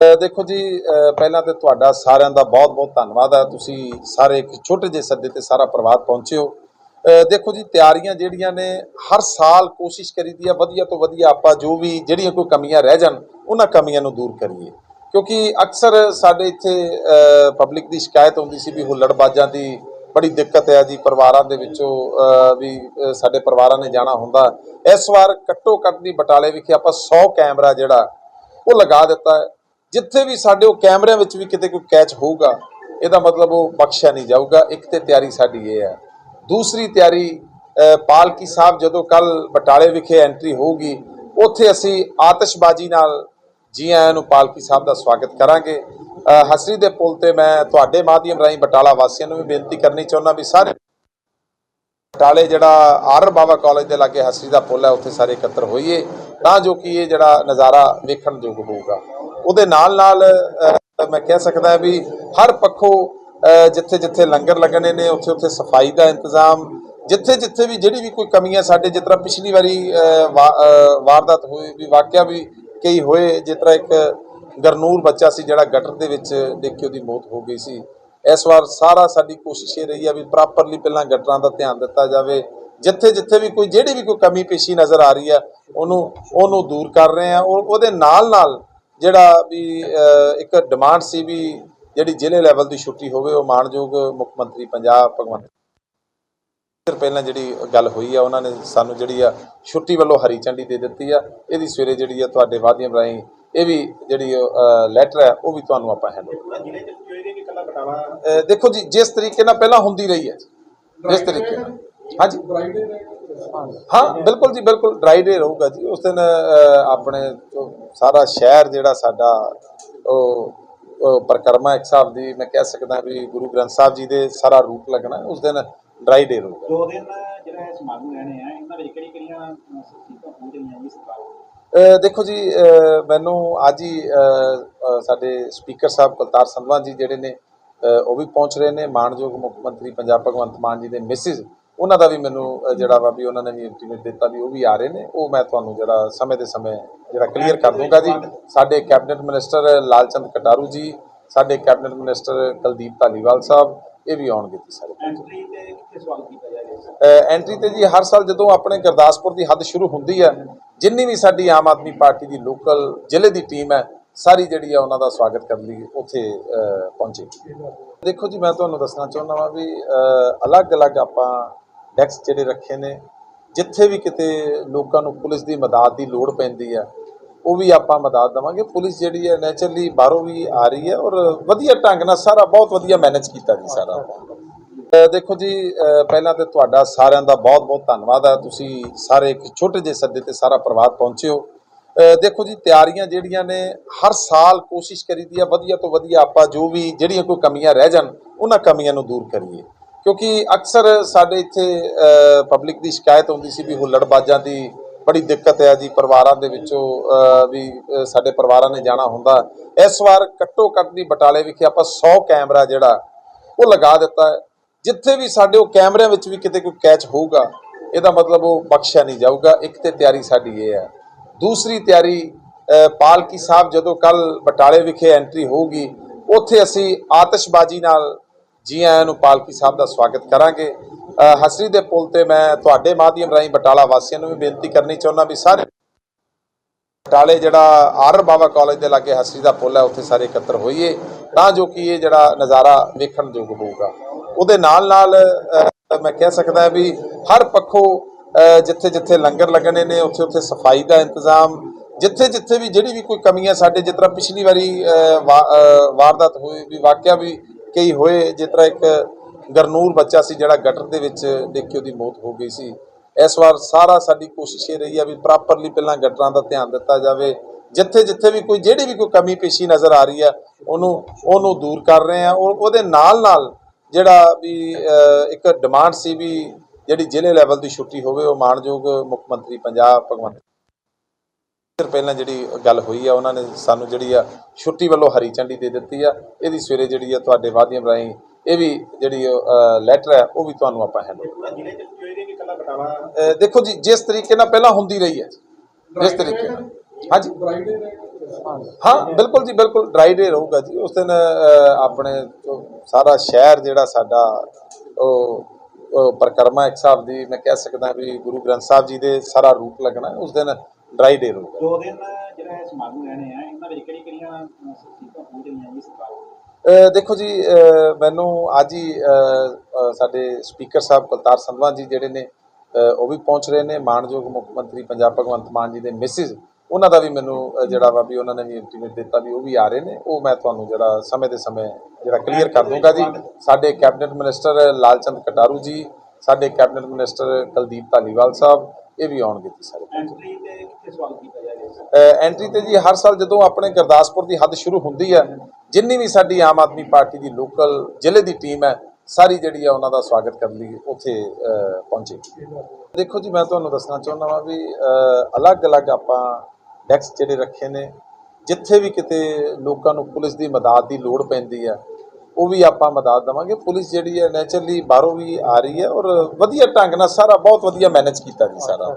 ਦੇਖੋ ਜੀ ਪਹਿਲਾਂ ਤੇ ਤੁਹਾਡਾ ਸਾਰਿਆਂ ਦਾ ਬਹੁਤ-ਬਹੁਤ ਧੰਨਵਾਦ ਹੈ। ਤੁਸੀਂ ਸਾਰੇ ਇੱਕ ਛੋਟੇ ਜਿਹੇ ਸੱਦੇ ਤੇ ਸਾਰਾ ਪਰਿਵਾਰ ਪਹੁੰਚੇ ਹੋ। ਦੇਖੋ ਜੀ, ਤਿਆਰੀਆਂ ਜਿਹੜੀਆਂ ਨੇ, ਹਰ ਸਾਲ ਕੋਸ਼ਿਸ਼ ਕਰੀਦੀ ਆ, ਵਧੀਆ ਤੋਂ ਵਧੀਆ ਆਪਾਂ ਜੋ ਵੀ ਜਿਹੜੀਆਂ ਕੋਈ ਕਮੀਆਂ ਰਹਿ ਜਾਣ, ਉਹਨਾਂ ਕਮੀਆਂ ਨੂੰ ਦੂਰ ਕਰੀਏ। ਕਿਉਂਕਿ ਅਕਸਰ ਸਾਡੇ ਇੱਥੇ ਪਬਲਿਕ ਦੀ ਸ਼ਿਕਾਇਤ ਹੁੰਦੀ ਸੀ ਵੀ ਹੁੱਲੜਬਾਜ਼ਾਂ ਦੀ ਬੜੀ ਦਿੱਕਤ ਹੈ ਜੀ, ਪਰਿਵਾਰਾਂ ਦੇ ਵਿੱਚੋਂ ਵੀ ਸਾਡੇ ਪਰਿਵਾਰਾਂ ਨੇ ਜਾਣਾ ਹੁੰਦਾ। ਇਸ ਵਾਰ ਘੱਟੋ ਘੱਟ ਦੀ ਬਟਾਲੇ ਵਿਖੇ ਆਪਾਂ 100 ਕੈਮਰਾ ਜਿਹੜਾ, ਉਹ ਲਗਾ ਦਿੱਤਾ। ਜਿੱਥੇ ਵੀ ਸਾਡੇ ਉਹ ਕੈਮਰਿਆਂ ਵਿੱਚ ਵੀ ਕਿਤੇ ਕੋਈ ਕੈਚ ਹੋਊਗਾ, ਇਹਦਾ ਮਤਲਬ ਉਹ ਬਖਸ਼ਿਆ ਨਹੀਂ ਜਾਊਗਾ। ਇੱਕ ਤੇ ਤਿਆਰੀ ਸਾਡੀ ਇਹ ਹੈ। ਦੂਸਰੀ ਤਿਆਰੀ ਪਾਲਕੀ ਸਾਹਿਬ ਜਦੋਂ ਕੱਲ ਬਟਾਲੇ ਵਿਖੇ ਐਂਟਰੀ ਹੋਊਗੀ, ਉੱਥੇ ਅਸੀਂ ਆਤਿਸ਼ਬਾਜ਼ੀ ਨਾਲ ਜੀ ਆਇਆਂ ਨੂੰ ਪਾਲਕੀ ਸਾਹਿਬ ਦਾ ਸਵਾਗਤ ਕਰਾਂਗੇ। ਹਸਰੀ ਦੇ ਪੁਲ ਤੇ ਮੈਂ ਤੁਹਾਡੇ ਮਾਧਿਅਮ ਰਾਹੀਂ ਬਟਾਲਾ ਵਾਸੀਆਂ ਨੂੰ ਵੀ ਬੇਨਤੀ ਕਰਨੀ ਚਾਹੁੰਦਾ ਵੀ ਸਾਰੇ ਬਟਾਲੇ ਜਿਹੜਾ ਆਰ ਬਾਬਾ ਕਾਲਜ ਦੇ ਲਾਗੇ ਹਸਰੀ ਦਾ ਪੁਲ ਹੈ, ਉੱਥੇ ਸਾਰੇ ਇਕੱਤਰ ਹੋਈਏ, ਤਾਂ ਜੋ ਕਿ ਇਹ ਜਿਹੜਾ ਨਜ਼ਾਰਾ ਵੇਖਣ ਯੋਗ ਹੋਊਗਾ। ਉਹਦੇ ਨਾਲ ਨਾਲ ਮੈਂ ਕਹਿ ਸਕਦਾ ਵੀ ਹਰ ਪੱਖੋਂ ਜਿੱਥੇ ਜਿੱਥੇ ਲੰਗਰ ਲੱਗਣੇ ਨੇ, ਉੱਥੇ ਉੱਥੇ ਸਫ਼ਾਈ ਦਾ ਇੰਤਜ਼ਾਮ, ਜਿੱਥੇ ਜਿੱਥੇ ਵੀ ਜਿਹੜੀ ਵੀ ਕੋਈ ਕਮੀਆਂ ਸਾਡੇ, ਜਿਸ ਤਰ੍ਹਾਂ ਪਿਛਲੀ ਵਾਰੀ ਵਾ- ਵਾਰਦਾਤ ਹੋਈ ਵੀ ਵਾਕਿਆ ਵੀ ਕਈ ਹੋਏ, ਜਿਸ ਤਰ੍ਹਾਂ ਇੱਕ ਗਰਨੂਰ ਬੱਚਾ ਸੀ ਜਿਹੜਾ ਗਟਰ ਦੇ ਵਿੱਚ ਡਿੱਗ ਕੇ ਉਹਦੀ ਮੌਤ ਹੋ ਗਈ ਸੀ। ਇਸ ਵਾਰ ਸਾਰਾ ਸਾਡੀ ਕੋਸ਼ਿਸ਼ ਇਹ ਰਹੀ ਆ ਵੀ ਪ੍ਰੋਪਰਲੀ ਪਹਿਲਾਂ ਗਟਰਾਂ ਦਾ ਧਿਆਨ ਦਿੱਤਾ ਜਾਵੇ। ਜਿੱਥੇ ਜਿੱਥੇ ਵੀ ਕੋਈ, ਜਿਹੜੀ ਵੀ ਕੋਈ ਕਮੀ ਪੇਸ਼ੀ ਨਜ਼ਰ ਆ ਰਹੀ ਆ ਉਹਨੂੰ ਉਹਨੂੰ ਦੂਰ ਕਰ ਰਹੇ ਆ ਔਰ ਉਹਦੇ ਨਾਲ ਨਾਲ ਜਿਹੜਾ ਵੀ ਇੱਕ ਡਿਮਾਂਡ ਸੀ ਵੀ ਜਿਹੜੀ ਜ਼ਿਲ੍ਹੇ ਲੈਵਲ ਦੀ ਛੁੱਟੀ ਹੋਵੇ ਉਹ ਮਾਣਯੋਗ ਮੁੱਖ ਮੰਤਰੀ ਪੰਜਾਬ ਭਗਵੰਤ ਪਹਿਲਾਂ ਜਿਹੜੀ ਗੱਲ ਹੋਈ ਆ ਉਹਨਾਂ ਨੇ ਸਾਨੂੰ ਜਿਹੜੀ ਆ ਛੁੱਟੀ ਵੱਲੋਂ ਹਰੀ ਝੰਡੀ ਦੇ ਦਿੱਤੀ ਆ। ਇਹਦੀ ਸਵੇਰੇ ਜਿਹੜੀ ਆ ਤੁਹਾਡੇ ਵਾਧੀਆਂ ਰਾਹੀਂ ਇਹ ਵੀ ਜਿਹੜੀ ਲੈਟਰ ਹੈ ਉਹ ਵੀ ਤੁਹਾਨੂੰ ਆਪਾਂ ਹੈਂਡ ਜ਼ਿਲ੍ਹੇ ਚ ਹੋਏਗਾ ਕਿ ਕੱਲਾ ਬਟਾਲਾ ਦੇਖੋ ਜੀ ਜਿਸ ਤਰੀਕੇ ਨਾਲ ਪਹਿਲਾਂ ਹੁੰਦੀ ਰਹੀ ਹੈ ਜਿਸ ਤਰੀਕੇ ਨਾਲ। ਹਾਂਜੀ। ਹਾਂ ਬਿਲਕੁਲ ਜੀ ਬਿਲਕੁਲ ਡਰਾਈ ਡੇ ਰਹੂਗਾ ਜੀ। ਉਸ ਦਿਨ ਆਪਣੇ ਸਾਰਾ ਸ਼ਹਿਰ ਜਿਹੜਾ ਸਾਡਾ ਉਹ ਪਰਿਕਰਮਾ ਇੱਕ ਹਿਸਾਬ ਦੀ ਮੈਂ ਕਹਿ ਸਕਦਾ ਵੀ ਗੁਰੂ ਗ੍ਰੰਥ ਸਾਹਿਬ ਜੀ ਦੇ ਸਾਰਾ ਰੂਪ ਲੱਗਣਾ ਉਸ ਦਿਨ ਡਰਾਈ ਡੇ ਰਹੂਗਾ ਦੋ ਦਿਨ ਜਿਹੜਾ ਸਮਾਗਮ ਰਹਿਣੇ ਆ ਇਹਨਾਂ ਵਿੱਚ ਕਿਹੜੀ ਕਿਹੜੀਆਂ ਸੀਟਾਂ ਹੋ ਰਹੀਆਂ ਜੀ ਸਰਕਾਰ ਦੇਖੋ ਜੀ ਮੈਨੂੰ ਅੱਜ ਹੀ ਸਾਡੇ ਸਪੀਕਰ ਸਾਹਿਬ ਕੁਲਤਾਰ ਸੰਧਵਾ ਜੀ ਜਿਹੜੇ ਨੇ ਉਹ ਵੀ ਪਹੁੰਚ ਰਹੇ ਨੇ। ਮਾਨਯੋਗ ਮੁੱਖ ਮੰਤਰੀ ਪੰਜਾਬ ਭਗਵੰਤ ਮਾਨ ਜੀ ਦੇ ਮਿਸਿਸ ਉਹਨਾਂ ਦਾ ਵੀ ਮੈਨੂੰ ਜਿਹੜਾ ਵਾ ਵੀ ਉਹਨਾਂ ਨੇ ਵੀ ਇੰਟੀਮੇਟ ਦਿੱਤਾ ਵੀ ਉਹ ਵੀ ਆ ਰਹੇ ਨੇ। ਉਹ ਮੈਂ ਤੁਹਾਨੂੰ ਜਿਹੜਾ ਸਮੇਂ ਦੇ ਸਮੇਂ ਜਿਹੜਾ ਕਲੀਅਰ ਕਰ ਦੂੰਗਾ ਜੀ। ਸਾਡੇ ਕੈਬਨਿਟ ਮਿਨਿਸਟਰ ਲਾਲਚੰਦ ਕਟਾਰੂ ਜੀ ਸਾਡੇ ਕੈਬਨਿਟ ਮਿਨਿਸਟਰ ਕੁਲਦੀਪ ਧਾਲੀਵਾਲ ਸਾਹਿਬ ਇਹ ਵੀ ਆਉਣਗੇ ਜੀ ਸਾਰੇ। ਐਂਟਰੀ ਤੇ ਕਿੱਥੇ ਸਵਾਗਤ ਕੀਤਾ ਜਾਏਗਾ ਅ, ਐਂਟਰੀ ਤੇ ਜੀ ਹਰ ਸਾਲ ਜਦੋਂ ਆਪਣੇ ਗੁਰਦਾਸਪੁਰ ਦੀ ਹੱਦ ਸ਼ੁਰੂ ਹੁੰਦੀ ਹੈ ਜਿੰਨੀ ਵੀ ਸਾਡੀ ਆਮ ਆਦਮੀ ਪਾਰਟੀ ਦੀ ਲੋਕਲ ਜ਼ਿਲ੍ਹੇ ਦੀ ਟੀਮ ਹੈ ਸਾਰੀ ਜਿਹੜੀ ਆ ਉਹਨਾਂ ਦਾ ਸਵਾਗਤ ਕਰਨ ਲਈ ਉੱਥੇ ਅ, ਪਹੁੰਚੇਗੀ ਦੇਖੋ ਜੀ ਮੈਂ ਤੁਹਾਨੂੰ ਦੱਸਣਾ ਚਾਹੁੰਦਾ ਵਾਂ ਵੀ ਅਲੱਗ-ਅਲੱਗ ਆਪਾਂ ਡੈਕਸ ਜਿਹੜੇ ਰੱਖੇ ਨੇ, ਜਿੱਥੇ ਵੀ ਕਿਤੇ ਲੋਕਾਂ ਨੂੰ ਪੁਲਿਸ ਦੀ ਮਦਦ ਦੀ ਲੋੜ ਪੈਂਦੀ ਹੈ ਉਹ ਵੀ ਆਪਾਂ ਮਦਦ ਦੇਵਾਂਗੇ। ਪੁਲਿਸ ਜਿਹੜੀ ਹੈ ਨੇਚਰਲੀ ਬਾਹਰੋਂ ਵੀ ਆ ਰਹੀ ਹੈ ਔਰ ਵਧੀਆ ਢੰਗ ਨਾਲ ਸਾਰਾ, ਬਹੁਤ ਵਧੀਆ ਮੈਨੇਜ ਕੀਤਾ ਜੀ ਸਾਰਾ। ਦੇਖੋ ਜੀ ਪਹਿਲਾਂ ਤੇ ਤੁਹਾਡਾ ਸਾਰਿਆਂ ਦਾ ਬਹੁਤ-ਬਹੁਤ ਧੰਨਵਾਦ ਹੈ ਤੁਸੀਂ ਸਾਰੇ ਇੱਕ ਛੋਟੇ ਜਿਹੇ ਸੱਦੇ ਤੇ ਸਾਰਾ ਪਰਿਵਾਰ ਪਹੁੰਚੇ ਹੋ। ਦੇਖੋ ਜੀ, ਤਿਆਰੀਆਂ ਜਿਹੜੀਆਂ ਨੇ, ਹਰ ਸਾਲ ਕੋਸ਼ਿਸ਼ ਕਰੀਦੀ ਆ, ਵਧੀਆ ਤੋਂ ਵਧੀਆ ਆਪਾਂ ਜੋ ਵੀ, ਜਿਹੜੀਆਂ ਕੋਈ ਕਮੀਆਂ ਰਹਿ ਜਾਣ, ਉਹਨਾਂ ਕਮੀਆਂ ਨੂੰ ਦੂਰ ਕਰੀਏ। ਕਿਉਂਕਿ ਅਕਸਰ ਸਾਡੇ ਇੱਥੇ ਪਬਲਿਕ ਦੀ ਸ਼ਿਕਾਇਤ ਹੁੰਦੀ ਸੀ ਵੀ ਹੁੱਲੜਬਾਜ਼ਾਂ ਦੀ ਬੜੀ ਦਿੱਕਤ ਹੈ ਜੀ ਪਰਿਵਾਰਾਂ ਦੇ ਵਿੱਚੋਂ ਵੀ ਸਾਡੇ ਪਰਿਵਾਰਾਂ ਨੇ ਜਾਣਾ ਹੁੰਦਾ। ਇਸ ਵਾਰ ਘੱਟੋ ਘੱਟ ਦੀ ਬਟਾਲੇ ਵਿਖੇ ਆਪਾਂ 100 ਕੈਮਰਾ ਜਿਹੜਾ, ਉਹ ਲਗਾ ਦਿੱਤਾ ਹੈ। ਜਿੱਥੇ ਵੀ ਸਾਡੇ ਉਹ ਕੈਮਰਿਆਂ ਵਿੱਚ ਵੀ ਕਿਤੇ ਕੋਈ ਕੈਚ ਹੋਊਗਾ, ਇਹਦਾ ਮਤਲਬ ਉਹ ਬਖਸ਼ਿਆ ਨਹੀਂ ਜਾਊਗਾ। ਇੱਕ ਤੇ ਤਿਆਰੀ ਸਾਡੀ ਇਹ ਹੈ। ਦੂਸਰੀ ਤਿਆਰੀ ਪਾਲਕੀ ਸਾਹਿਬ ਜਦੋਂ ਕੱਲ ਬਟਾਲੇ ਵਿਖੇ ਐਂਟਰੀ ਹੋਊਗੀ, ਉੱਥੇ ਅਸੀਂ ਆਤਿਸ਼ਬਾਜ਼ੀ ਨਾਲ ਜੀ ਆਇਆਂ ਨੂੰ ਪਾਲਕੀ ਸਾਹਿਬ ਦਾ ਸਵਾਗਤ ਕਰਾਂਗੇ। ਹਸਰੀ ਦੇ ਪੁਲ ਤੇ ਮੈਂ ਤੁਹਾਡੇ ਮਾਧਿਅਮ ਰਾਹੀਂ ਬਟਾਲਾ ਵਾਸੀਆਂ ਨੂੰ ਵੀ ਬੇਨਤੀ ਕਰਨੀ ਚਾਹੁੰਦਾ ਵੀ ਸਾਰੇ ਬਟਾਲੇ ਜਿਹੜਾ ਆਰ ਬਾਬਾ ਕਾਲਜ ਦੇ ਲਾਗੇ ਹਸਰੀ ਦਾ ਪੁਲ ਹੈ, ਉੱਥੇ ਸਾਰੇ ਇਕੱਤਰ ਹੋਈਏ, ਤਾਂ ਜੋ ਕਿ ਇਹ ਜਿਹੜਾ ਨਜ਼ਾਰਾ ਵੇਖਣ ਯੋਗ ਹੋਊਗਾ। ਉਹਦੇ ਨਾਲ ਨਾਲ ਮੈਂ ਕਹਿ ਸਕਦਾ ਵੀ ਹਰ ਪੱਖੋਂ ਜਿੱਥੇ ਜਿੱਥੇ ਲੰਗਰ ਲੱਗਣੇ ਨੇ ਉੱਥੇ ਉੱਥੇ ਸਫ਼ਾਈ ਦਾ ਇੰਤਜ਼ਾਮ ਜਿੱਥੇ ਜਿੱਥੇ ਵੀ ਜਿਹੜੀ ਵੀ ਕੋਈ ਕਮੀਆਂ ਸਾਡੇ ਜਿਸ ਤਰ੍ਹਾਂ ਪਿਛਲੀ ਵਾਰੀ ਵਾ- ਵਾਰਦਾਤ ਹੋਈ ਵੀ ਵਾਕਿਆ ਵੀ ਕਈ ਹੋਏ, ਜਿਸ ਤਰ੍ਹਾਂ ਇੱਕ ਗਰਨੂਰ ਬੱਚਾ ਸੀ ਜਿਹੜਾ ਗਟਰ ਦੇ ਵਿੱਚ ਡਿੱਗ ਕੇ ਉਹਦੀ ਮੌਤ ਹੋ ਗਈ ਸੀ। ਇਸ ਵਾਰ ਸਾਰਾ ਸਾਡੀ ਕੋਸ਼ਿਸ਼ ਇਹ ਰਹੀ ਆ ਵੀ ਪ੍ਰੋਪਰਲੀ ਪਹਿਲਾਂ ਗਟਰਾਂ ਦਾ ਧਿਆਨ ਦਿੱਤਾ ਜਾਵੇ। ਜਿੱਥੇ ਜਿੱਥੇ ਵੀ ਕੋਈ ਜਿਹੜੀ ਵੀ ਕੋਈ ਕਮੀ ਪੇਸ਼ੀ ਨਜ਼ਰ ਆ ਰਹੀ ਆ, ਉਹਨੂੰ ਉਹਨੂੰ ਦੂਰ ਕਰ ਰਹੇ ਆ। ਔਰ ਉਹਦੇ ਨਾਲ ਨਾਲ ਜਿਹੜਾ ਵੀ ਇੱਕ ਡਿਮਾਂਡ ਸੀ ਵੀ ਜਿਹੜੀ ਜ਼ਿਲ੍ਹੇ ਲੈਵਲ ਦੀ ਛੁੱਟੀ ਹੋਵੇ, ਉਹ ਮਾਣਯੋਗ ਮੁੱਖ ਮੰਤਰੀ ਪੰਜਾਬ ਭਗਵੰਤ ਚਿਰ ਪਹਿਲਾਂ ਜਿਹੜੀ ਗੱਲ ਹੋਈ ਆ ਉਹਨਾਂ ਨੇ ਸਾਨੂੰ ਜਿਹੜੀ ਆ ਛੁੱਟੀ ਵੱਲੋਂ ਹਰੀ ਝੰਡੀ ਦੇ ਦਿੱਤੀ ਆ। ਇਹਦੀ ਸਵੇਰੇ ਜਿਹੜੀ ਆ ਤੁਹਾਡੇ ਵਾਧੀਆਂ ਰਾਹੀਂ ਇਹ ਵੀ ਜਿਹੜੀ ਲੈਟਰ ਹੈ ਉਹ ਵੀ ਤੁਹਾਨੂੰ ਆਪਾਂ ਹੈਂਡ ਜ਼ਿਲ੍ਹੇ ਚ ਹੋਏਗਾ ਕਿ ਕੱਲਾ ਬਟਾਲਾ ਦੇਖੋ ਜੀ ਜਿਸ ਤਰੀਕੇ ਨਾਲ ਪਹਿਲਾਂ ਹੁੰਦੀ ਰਹੀ ਹੈ ਜਿਸ ਤਰੀਕੇ ਨਾਲ। ਹਾਂਜੀ। ਹਾਂ ਬਿਲਕੁਲ ਜੀ ਬਿਲਕੁਲ ਡਰਾਈ ਡੇ ਰਹੂਗਾ ਜੀ। ਉਸ ਦਿਨ ਆਪਣੇ ਸਾਰਾ ਸ਼ਹਿਰ ਜਿਹੜਾ ਸਾਡਾ ਉਹ ਪਰਿਕਰਮਾ ਇੱਕ ਹਿਸਾਬ ਦੀ ਮੈਂ ਕਹਿ ਸਕਦਾ ਵੀ ਗੁਰੂ ਗ੍ਰੰਥ ਸਾਹਿਬ ਜੀ ਦੇ ਸਾਰਾ ਰੂਟ ਲੱਗਣਾ। ਉਸ ਦਿਨ ਡਰਾਈ ਡੇ ਰਹੂਗਾ ਦੋ ਦਿਨ ਜਿਹੜਾ ਇਹ ਸਮਾਗਮ ਰਹਿਣੇ ਆ ਇਹਨਾਂ ਵਿੱਚ ਕਿਹੜੀ ਕਿਹੜੀਆਂ ਸਹੂਲਤਾਂ ਪਹੁੰਚ ਰਹੀਆਂ ਜੀ ਸਰਕਾਰ ਦੇਖੋ ਜੀ ਅ, ਮੈਨੂੰ ਅੱਜ ਹੀ ਅ, ਅ, ਸਾਡੇ ਸਪੀਕਰ ਸਾਹਿਬ ਕੁਲਤਾਰ ਸੰਧਵਾ ਜੀ ਜਿਹੜੇ ਨੇ ਅ, ਉਹ ਵੀ ਪਹੁੰਚ ਰਹੇ ਨੇ। ਮਾਨਯੋਗ ਮੁੱਖ ਮੰਤਰੀ ਪੰਜਾਬ ਭਗਵੰਤ ਮਾਨ ਜੀ ਦੇ ਮਿਸਿਸ ਉਹਨਾਂ ਦਾ ਵੀ ਮੈਨੂੰ ਅ, ਜਿਹੜਾ ਵਾ ਵੀ ਉਹਨਾਂ ਨੇ ਵੀ ਇੰਟੀਮੇਟ ਦਿੱਤਾ ਵੀ ਉਹ ਵੀ ਆ ਰਹੇ ਨੇ। ਉਹ ਮੈਂ ਤੁਹਾਨੂੰ ਜਿਹੜਾ ਸਮੇਂ ਦੇ ਸਮੇਂ ਜਿਹੜਾ ਕਲੀਅਰ ਕਰ ਦੂੰਗਾ ਜੀ। ਸਾਡੇ ਕੈਬਨਿਟ ਮਿਨਿਸਟਰ ਲਾਲਚੰਦ ਕਟਾਰੂ ਜੀ ਸਾਡੇ ਕੈਬਨਿਟ ਮਿਨਿਸਟਰ ਕੁਲਦੀਪ ਧਾਲੀਵਾਲ ਸਾਹਿਬ ਇਹ ਵੀ ਆਉਣਗੇ ਜੀ ਸਾਰੇ ਐਂਟਰੀ ਤੇ ਕਿੱਥੇ ਸਵਾਗਤ ਕੀਤਾ ਜਾਏਗਾ ਐਂਟਰੀ ਤੇ ਜੀ ਹਰ ਸਾਲ ਜਦੋਂ ਆਪਣੇ ਗੁਰਦਾਸਪੁਰ ਦੀ ਹੱਦ ਸ਼ੁਰੂ ਹੁੰਦੀ ਹੈ ਜਿੰਨੀ ਵੀ ਸਾਡੀ ਆਮ ਆਦਮੀ ਪਾਰਟੀ ਦੀ ਲੋਕਲ ਜ਼ਿਲ੍ਹੇ ਦੀ ਟੀਮ ਹੈ ਸਾਰੀ ਜਿਹੜੀ ਆ ਉਹਨਾਂ ਦਾ ਸਵਾਗਤ ਕਰਨ ਲਈ ਉੱਥੇ ਅ, ਪਹੁੰਚੇ। ਦੇਖੋ ਜੀ ਮੈਂ ਤੁਹਾਨੂੰ ਦੱਸਣਾ ਚਾਹੁੰਦਾ ਵਾਂ ਵੀ ਅਲੱਗ-ਅਲੱਗ ਆਪਾਂ ਡੈਕਸ ਜਿਹੜੇ ਰੱਖੇ ਨੇ ਜਿੱਥੇ ਵੀ ਕਿਤੇ ਲੋਕਾਂ ਨੂੰ ਪੁਲਿਸ ਦੀ ਮਦਦ ਦੀ ਲੋੜ ਪੈਂਦੀ ਹੈ ਉਹ ਵੀ ਆਪਾਂ ਮਦਦ ਦੇਵਾਂਗੇ। ਪੁਲਿਸ ਜਿਹੜੀ ਹੈ ਨੇਚਰਲੀ ਬਾਹਰੋਂ ਵੀ ਆ ਰਹੀ ਹੈ ਔਰ ਵਧੀਆ ਢੰਗ ਨਾਲ ਸਾਰਾ ਬਹੁਤ ਵਧੀਆ ਮੈਨੇਜ ਕੀਤਾ ਜੀ ਸਾਰਾ।